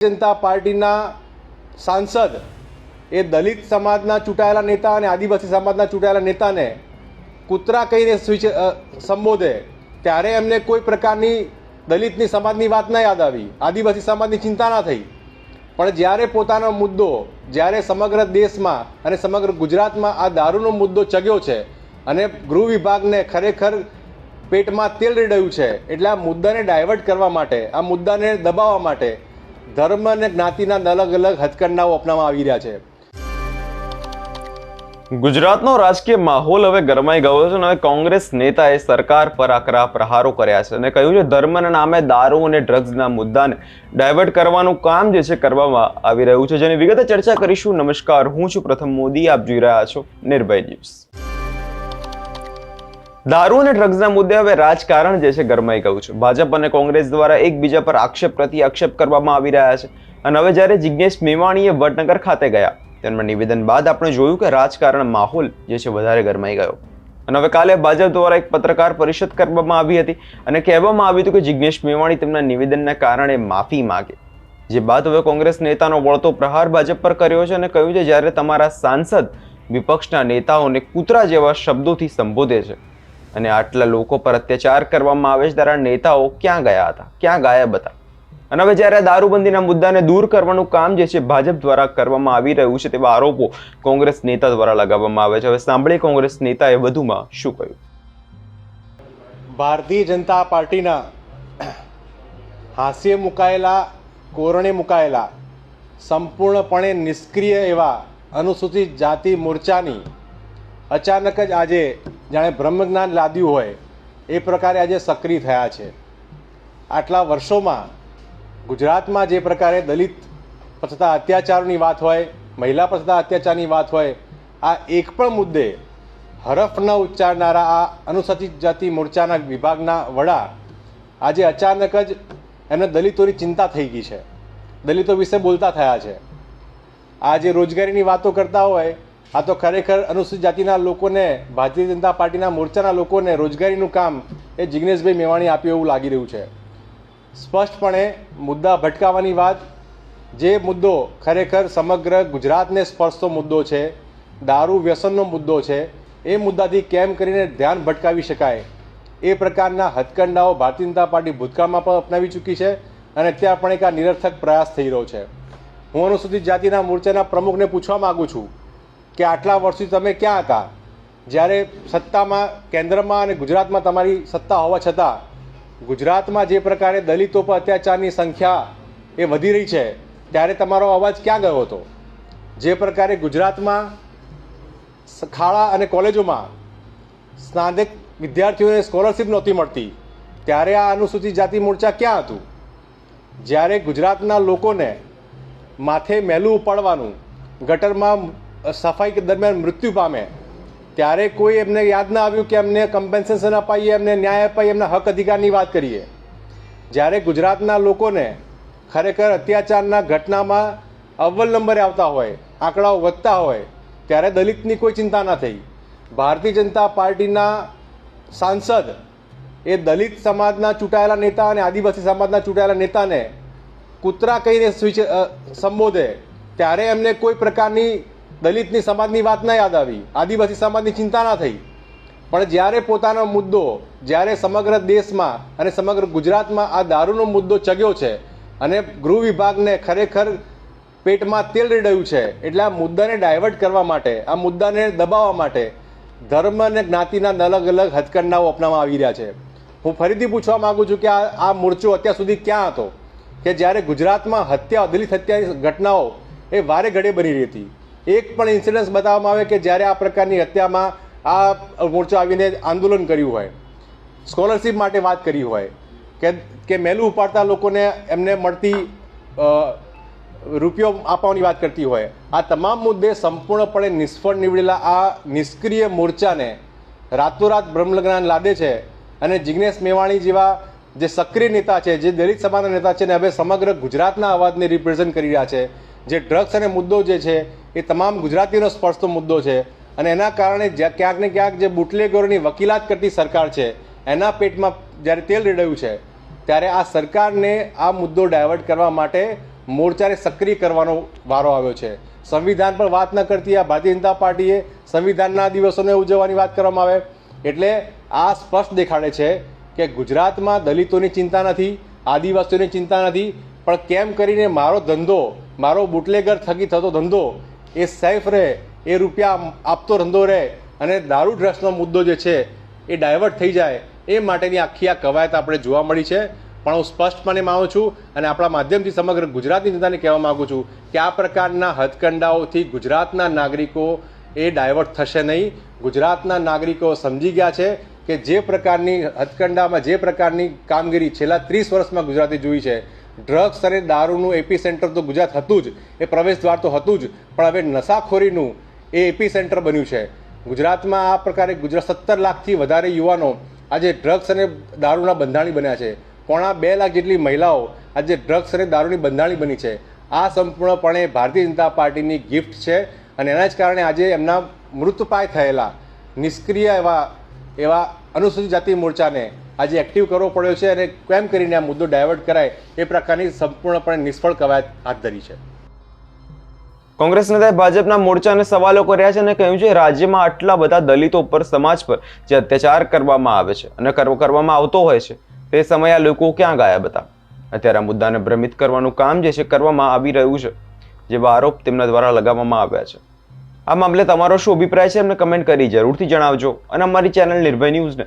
જનતા પાર્ટીના સાંસદ એ દલિત સમાજના ચૂંટાયેલા નેતા અને આદિવાસી સમાજના ચૂંટાયેલા નેતાને કૂતરા કહીને સંબોધે, ત્યારે એમને કોઈ પ્રકારની દલિતની સમાજની વાત ના યાદ આવી. આદિવાસી સમાજની ચિંતા ના થઈ. પણ જ્યારે પોતાનો મુદ્દો, જ્યારે સમગ્ર દેશમાં અને સમગ્ર ગુજરાતમાં આ દારૂનો મુદ્દો ચગ્યો છે અને ગૃહ વિભાગને ખરેખર પેટમાં તેલ રેડાયું છે, એટલે આ મુદ્દાને ડાયવર્ટ કરવા માટે, આ મુદ્દાને દબાવવા માટે ધર્મ અને જ્ઞાતિના અલગ અલગ હથકંડાઓ અપનાવવામાં આવી રહ્યા છે. ગુજરાતનો રાજકીય માહોલ હવે ગરમાઈ ગયો છે અને હવે કોંગ્રેસ નેતાએ સરકાર પર આકરા પ્રહારો કર્યા છે અને કહ્યું છે ધર્મના નામે દારૂ અને ડ્રગ્સના મુદ્દાને ડાયવર્ટ કરવાનું કામ જે છે કરવામાં આવી રહ્યું છે. જેની વિગતે ચર્ચા કરીશું. નમસ્કાર, હું છું પ્રથમ મોદી. આપ જોઈ રહ્યા છો નિર્ભય ન્યૂઝ. દારૂ અને ડ્રગ્સના મુદ્દે હવે રાજકારણ જે છે ગરમાઈ ગયું છે. ભાજપ અને કોંગ્રેસ દ્વારા એકબીજા પર આક્ષેપ પ્રતિ આક્ષેપ કરવામાં આવી રહ્યા છે. અને હવે જ્યારે જિજ્ઞેશ મેવાણીએ વડનગર ખાતે ગયા, તેમના નિવેદન બાદ આપણે જોયું કે રાજકારણ માહોલ જે છે વધારે ગરમાઈ ગયો. અને હવે કાલે ભાજપ દ્વારા એક પત્રકાર પરિષદ કરવામાં આવી હતી અને કહેવામાં આવ્યું હતું કે જિજ્ઞેશ મેવાણી તેમના નિવેદનના કારણે માફી માંગે. જે બાદ હવે કોંગ્રેસ નેતાનો વળતો પ્રહાર ભાજપ પર કર્યો છે અને કહ્યું છે, જ્યારે તમારા સાંસદ વિપક્ષના નેતાઓને કૂતરા જેવા શબ્દોથી સંબોધે છે અને આટલા લોકો પર અત્યાચાર કરવામાં આવે છે, ત્યારે નેતાઓ ક્યાં ગયા હતા? ક્યાં ગાયબ હતા? અને હવે જ્યારે દારૂબંધીના મુદ્દાને દૂર કરવાનું કામ જે છે, ભાજપ દ્વારા કરવામાં આવી રહ્યું છે, તેવા આરોપો કોંગ્રેસ નેતા દ્વારા લગાવવામાં આવે છે. હવે સાંભળીએ કોંગ્રેસ નેતાએ વધુમાં શું કહ્યું? ભારતીય જનતા પાર્ટીના હાસ્ય મુકાયેલા, કોરણે મુકાયેલા, સંપૂર્ણપણે નિષ્ક્રિય એવા અનુસૂચિત જાતિ મોરચાની અચાનક જ આજે જાણે બ્રહ્મજ્ઞાન લાદ્યું હોય, એ પ્રકારે આજે સક્રિય થયા છે. આટલા વર્ષોમાં ગુજરાતમાં જે પ્રકારે દલિત પર થતા અત્યાચારોની વાત હોય, મહિલા પર થતા અત્યાચારની વાત હોય, આ એક પણ મુદ્દે હરફ ન ઉચ્ચારનારા આ અનુસૂચિત જાતિ મોરચાના વિભાગના વડા આજે અચાનક જ એમને દલિતોની ચિંતા થઈ ગઈ છે. દલિતો વિશે બોલતા થયા છે. આ જે રોજગારીની વાતો કરતા હોય આ તો ખરેખર અનુસૂચિત જાતિના લોકોને, ભારતીય જનતા પાર્ટીના મોરચાના લોકોને રોજગારીનું કામ એ જિગ્નેશભાઈ મેવાણી આપ્યું એવું લાગી રહ્યું છે. સ્પષ્ટપણે મુદ્દા ભટકાવવાની વાત, જે મુદ્દો ખરેખર સમગ્ર ગુજરાતને સ્પર્શતો મુદ્દો છે, દારૂ વ્યસનનો મુદ્દો છે, એ મુદ્દાથી કેમ કરીને ધ્યાન ભટકાવી શકાય, એ પ્રકારના હથકંડાઓ ભારતીય જનતા પાર્ટી ભૂતકાળમાં પણ અપનાવી ચૂકી છે અને અત્યારે પણ એક આ નિરર્થક પ્રયાસ થઈ રહ્યો છે. હું અનુસૂચિત જાતિના મોરચાના પ્રમુખને પૂછવા માગું છું કે આટલા વર્ષથી તમે ક્યાં હતા? જ્યારે સત્તામાં, કેન્દ્રમાં અને ગુજરાતમાં તમારી સત્તા હોવા છતાં, ગુજરાતમાં જે પ્રકારે દલિતો પર અત્યાચારની સંખ્યા એ વધી રહી છે, ત્યારે તમારો અવાજ ક્યાં ગયો હતો? જે પ્રકારે ગુજરાતમાં શાળા અને કોલેજોમાં સ્નાતક વિદ્યાર્થીઓને સ્કોલરશિપ નહોતી મળતી, ત્યારે આ અનુસૂચિત જાતિ મોરચા ક્યાં હતું? જ્યારે ગુજરાતના લોકોને માથે મેલું ઉપાડવાનું, ગટરમાં સફાઈ દરમિયાન મૃત્યુ પામે. ત્યારે કોઈ એમને યાદ ના આવ્યું કે એમને કમ્પેન્સેશન અપાઈએ, એમને ન્યાય અપાઈએ, એમના હક અધિકારની વાત કરીએ. જ્યારે ગુજરાતના લોકોને ખરેખર અત્યાચારના ઘટનામાં અવ્વલ નંબરે આવતા હોય, આંકડાઓ વધતા હોય, ત્યારે દલિતની કોઈ ચિંતા ના થઈ. ભારતીય જનતા પાર્ટીના સાંસદ એ દલિત સમાજના ચૂંટાયેલા નેતા અને આદિવાસી સમાજના ચૂંટાયેલા નેતાને કૂતરા કહીને સંબોધે, ત્યારે એમને કોઈ પ્રકારની દલિતની સમાજની વાત ના યાદ આવી. આદિવાસી સમાજની ચિંતા ના થઈ. પણ જ્યારે પોતાનો મુદ્દો, જ્યારે સમગ્ર દેશમાં અને સમગ્ર ગુજરાતમાં આ દારૂનો મુદ્દો ચગ્યો છે અને ગૃહ વિભાગને ખરેખર પેટમાં તેલ રેડાયું છે, એટલે આ મુદ્દાને ડાયવર્ટ કરવા માટે, આ મુદ્દાને દબાવવા માટે ધર્મ અને જ્ઞાતિના અલગ અલગ હથકંડાઓ અપનાવવામાં આવી રહ્યા છે. હું ફરીથી પૂછવા માગું છું કે આ આ મોરચો અત્યાર સુધી ક્યાં હતો? કે જ્યારે ગુજરાતમાં હત્યા, દલિત હત્યાની ઘટનાઓ એ વારે ઘડે બની રહી હતી. એક પણ ઇન્સિડન્સ બતાવવામાં આવે કે જ્યારે આ પ્રકારની હત્યામાં આ મોરચો આવીને આંદોલન કર્યું હોય સ્કોલરશિપ માટે વાત કરી હોય, કે કે મેલું ઉપાડતા લોકોને એમને મળતી રૂપિયો આપવાની વાત કરતી હોય, આ તમામ મુદ્દે સંપૂર્ણપણે નિષ્ફળ નીવડેલા આ નિષ્ક્રિય મોરચાને રાતોરાત બ્રહ્મજ્ઞાન લાદે છે અને જિજ્ઞેશ મેવાણી જેવા જે સક્રિય નેતા છે, જે દલિત સમાજના નેતા છે ને હવે સમગ્ર ગુજરાતના અવાજને રિપ્રેઝન્ટ કરી રહ્યા છે જે ડ્રગ્સ અને મુદ્દો જે છે, એ તમામ ગુજરાતીનો સ્પર્શતો મુદ્દો છે. અને એના કારણે ક્યાંક ને ક્યાંક જે બુટલેગરોની વકીલાત કરતી સરકાર છે, એના પેટમાં જ્યારે તેલ રેડાયું છે, ત્યારે આ સરકારને આ મુદ્દો ડાયવર્ટ કરવા માટે મોરચાને સક્રિય કરવાનો વારો આવ્યો છે. સંવિધાન પર વાત ન કરતી આ ભારતીય જનતા પાર્ટીએ સંવિધાનના દિવસોને ઉજવવાની વાત કરવામાં આવે. એટલે આ સ્પષ્ટ દેખાડે છે કે ગુજરાતમાં દલિતોની ચિંતા નથી, આદિવાસીઓની ચિંતા નથી પણ કેમ કરીને મારો ધંધો, મારો બુટલેગર થકી થતો ધંધો, એ સેફ રહે, એ રૂપિયા આપતો ધંધો રહે અને દારૂ ડ્રગ્સનો મુદ્દો જે છે, એ ડાયવર્ટ થઈ જાય, એ માટેની આખી આ કવાયત આપણે જોવા મળી છે. પણ હું સ્પષ્ટપણે માનું છું અને આપણા માધ્યમથી સમગ્ર ગુજરાતની જનતાને કહેવા માગું છું કે આ પ્રકારના હથકંડાઓથી ગુજરાતના નાગરિકો એ ડાયવર્ટ થશે નહીં. ગુજરાતના નાગરિકો સમજી ગયા છે કે જે પ્રકારની હથકંડામાં જે પ્રકારની કામગીરી છેલ્લા ત્રીસ વર્ષમાં ગુજરાતે જોઈ છે ડ્રગ્સ અને દારૂનું એપી સેન્ટર તો ગુજરાત હતું જ. એ પ્રવેશ દ્વાર તો હતું જ. પણ હવે નશાખોરીનું એ એપી સેન્ટર બન્યું છે. ગુજરાતમાં આ પ્રકારે ગુજરાત સત્તર લાખથી વધારે યુવાનો આજે ડ્રગ્સ અને દારૂના બંધાણી બન્યા છે. પોણા બે લાખ જેટલી મહિલાઓ આજે ડ્રગ્સ અને દારૂની બંધાણી બની છે. આ સંપૂર્ણપણે ભારતીય જનતા પાર્ટીની ગિફ્ટ છે અને એના જ કારણે આજે એમના મૃતપાય થયેલા નિષ્ક્રિય એવા એવા અનુસૂચિત જાતિ મોરચાને આજે એક્ટિવ કરવો પડ્યો છે અને કેમ કરીને આ મુદ્દો ડાયવર્ટ કરાય એ પ્રકારની સંપૂર્ણપણે નિષ્ફળ કવાયત હાથ ધરી છે. કોંગ્રેસ નેતાએ ભાજપના મોરચાને સવાલો કર્યા છે અને કહ્યું છે, રાજ્યમાં આટલા બધા દલિતો ઉપર સમાજ પર જે અત્યાચાર કરવામાં આવે છે અને કરવો કરવામાં આવતો હોય છે, તે સમયે આ લોકો ક્યાં ગયા હતા? અત્યારે આ મુદ્દાને ભ્રમિત કરવાનું કામ જે છે, કરવામાં આવી રહ્યું છે, જેવા આરોપ તેમના દ્વારા લગાવવામાં આવ્યા છે. આ મામલે તમારો શું અભિપ્રાય છે એમને કમેન્ટ કરી જરૂરથી જણાવજો અને અમારી ચેનલ નિર્ભય ન્યૂઝને